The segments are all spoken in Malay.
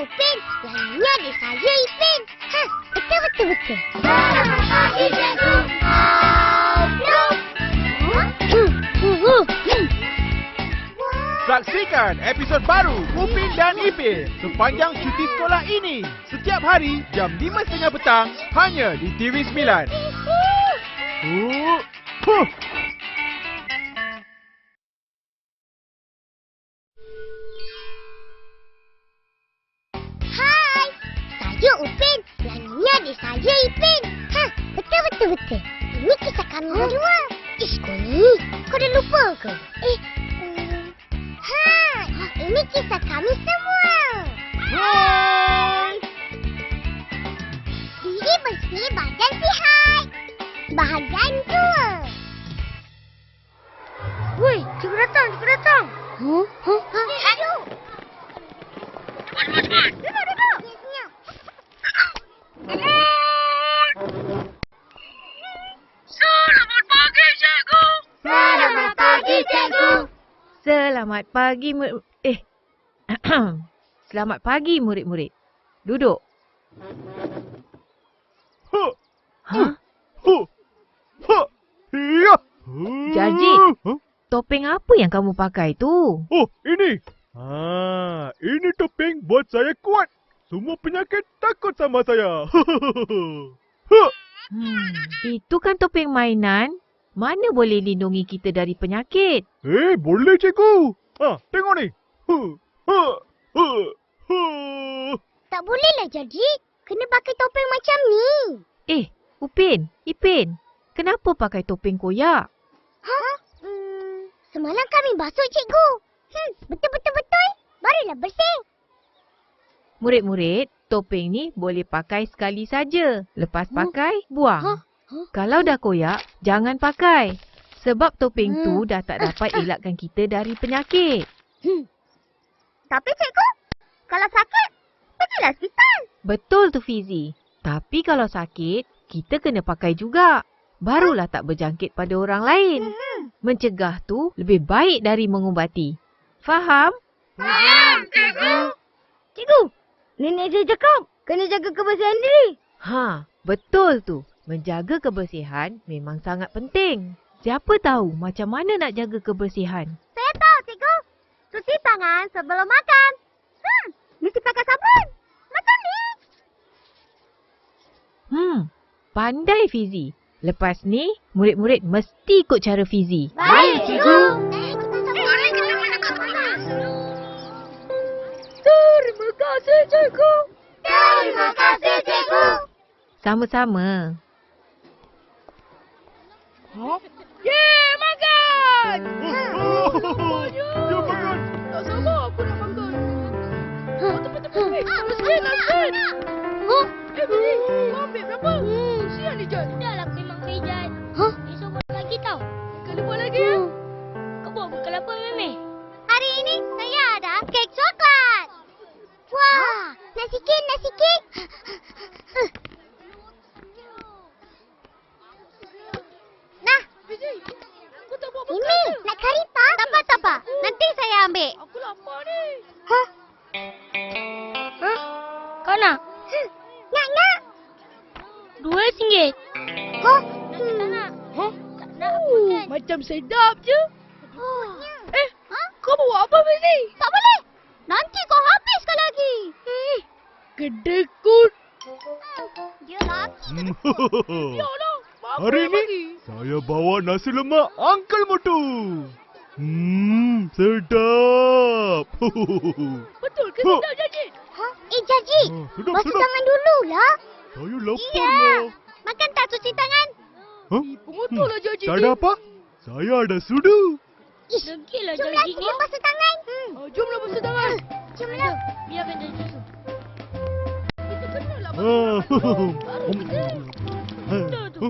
Upin. Yang ini adik saya Ipin. Ha, betul betul betul. Saksikan episod baru Upin dan Ipin sepanjang cuti sekolah ini. Setiap hari jam 5.30 petang hanya di TV9. Oh. Huh. Ish, kau dah lupa ke? Eh, um, ha, ini kisah kami semua. Hai. Diri bersih, badan sihat. Bahagian dua. Selamat pagi, mu- eh. Selamat pagi, murid-murid. Duduk. Ha? Ya. Jajik. Huh? Topeng apa yang kamu pakai tu? Oh, ini. Ha, ini topeng buat saya kuat. Semua penyakit takut sama saya. Hmm, itu kan topeng mainan. Mana boleh lindungi kita dari penyakit? Eh, boleh cikgu. Ha, tengok ni. Huh. Huh. Huh. Huh. Tak bolehlah jadi. Kena pakai topeng macam ni. Eh, Upin, Ipin. Kenapa pakai topeng koyak? Ha? Hmm, semalam kami basuh cikgu. Hmm, betul-betul-betul. Barulah bersih. Murid-murid, topeng ni boleh pakai sekali saja. Lepas pakai, buang. Huh? Huh? Kalau dah koyak, jangan pakai. Sebab topeng Hmm. tu dah tak dapat elakkan kita dari penyakit. Hmm. Tapi cikgu, kalau sakit, pergilah hospital. Betul tu Fizi. Tapi kalau sakit, kita kena pakai juga. Barulah tak berjangkit pada orang lain. Hmm. Mencegah tu lebih baik dari mengubati. Faham? Faham, cikgu. Cikgu, nenek saya cakap kena jaga kebersihan diri. Ha, betul tu. Menjaga kebersihan memang sangat penting. Siapa tahu macam mana nak jaga kebersihan? Saya tahu, cikgu. Cuci tangan sebelum makan. Hmm, mesti pakai sabun. Macam ni. Hmm, pandai Fizi. Lepas ni, murid-murid mesti ikut cara Fizi. Baik, cikgu. Terima kasih, cikgu. Terima kasih, cikgu. Sama-sama. Yeay, makan! Jom makan! Tak sabar aku nak makan. Oh, tepat-tepat. Eh, miskin, miskin. Huh? Eh, Billy, kau ambil berapa? Kesian ni, Jan. Dah lah memang mejan. Hah? Esok buat lagi tau. Makan lepas lagi, ya? Kau buat makan apa, Meme? Hari ini saya ada kek coklat. Wah, nasi kek, nasi kek. Nah, Billy, kau tak buat makan ini ke? nak kari tak? Tak apa, tak apa. Nanti saya lapar ni. Hah? Hah? Kau nak? Nak, nak. Dua singgit. Hah? Tak nak. Hah? Tak nak apa kan? Macam sedap je. Oh. Eh, Ha? kau bawa apa, Billy? Tak boleh. Nanti kau habiskan lagi. Eh, kedekut. Dia lagi. Ya lah. Apa Hari ni saya bawa nasi lemak Uncle Motu. Hmm, sedap. Betul ke Huh. sedap, Janji? Ha? Eh, Jaji. Ah, sedap, Basuh sedap. tangan dulu lah. Saya lapar Iya. lah. Makan tak cuci tangan? Huh? Pengotor lah, Janji. Tak ada apa? Saya ada sudu. Ish, jomlah Jaji ni. semua basuh tangan. Hmm. Ah, jomlah basuh tangan. Jomlah. Biarkan Janji susu. Kita kena lah Ah, Baru kita. Ah, tu.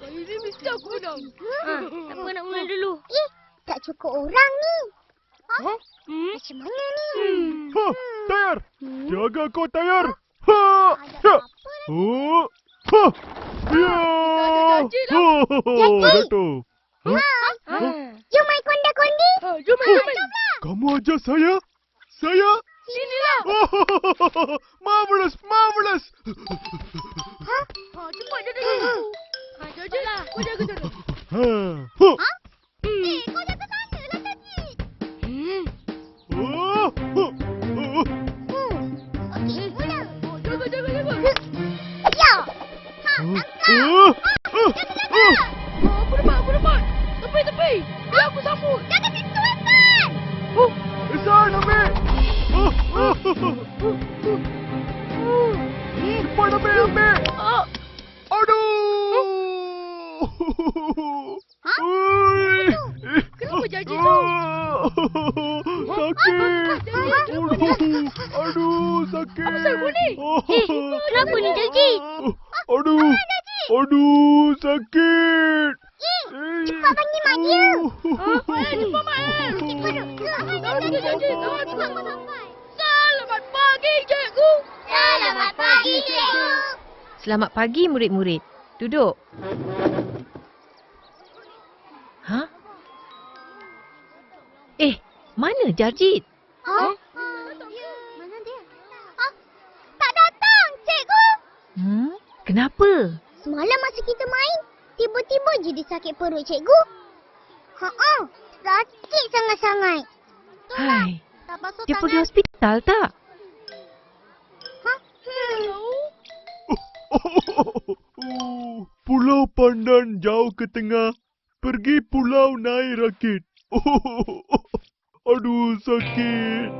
Kali ni mesti aku. Ha, siapa nak mula dulu? Eh, tak cukup orang ni. Ha? Hmm? Macam mana ni? Ha, tayar. Hmm. Jaga kau tayar. Ha, ya. apa? Oh, ha, ya. janji lah. Oh, Dato'. Ha? Ha. You main konda-kondi? Ha, jom main, jom main. Kamu ajar saya? Saya? Sinilah. Oh, marvelous, marvelous. Aku dapat, aku dapat. Tepi, tepi. Biar aku sambut. Jaga situ, Hasan. Oh, Isan, ambil. Oh, oh. oh. Aduh, aduh, sakit. Apa pasal kau ni? Eh, kenapa ni, Jaji? Aduh, aduh, sakit. Eh, cepat panggil mak dia. Ah, eh, cepat, Mak. eh. Selamat pagi, cikgu. Selamat pagi, cikgu. Selamat pagi murid-murid. Duduk. Mana Jarjit? Ha? Mana dia? Ha? Tak datang, cikgu. Hmm? Kenapa? Semalam masa kita main, tiba-tiba je dia sakit perut, cikgu. Ha-ha, sakit sangat-sangat. Hai, dia tangan. pergi hospital tak? Ha? Hmm. Oh, pulau Pandan jauh ke tengah. Pergi pulau naik rakit. Oh, Adeus sakit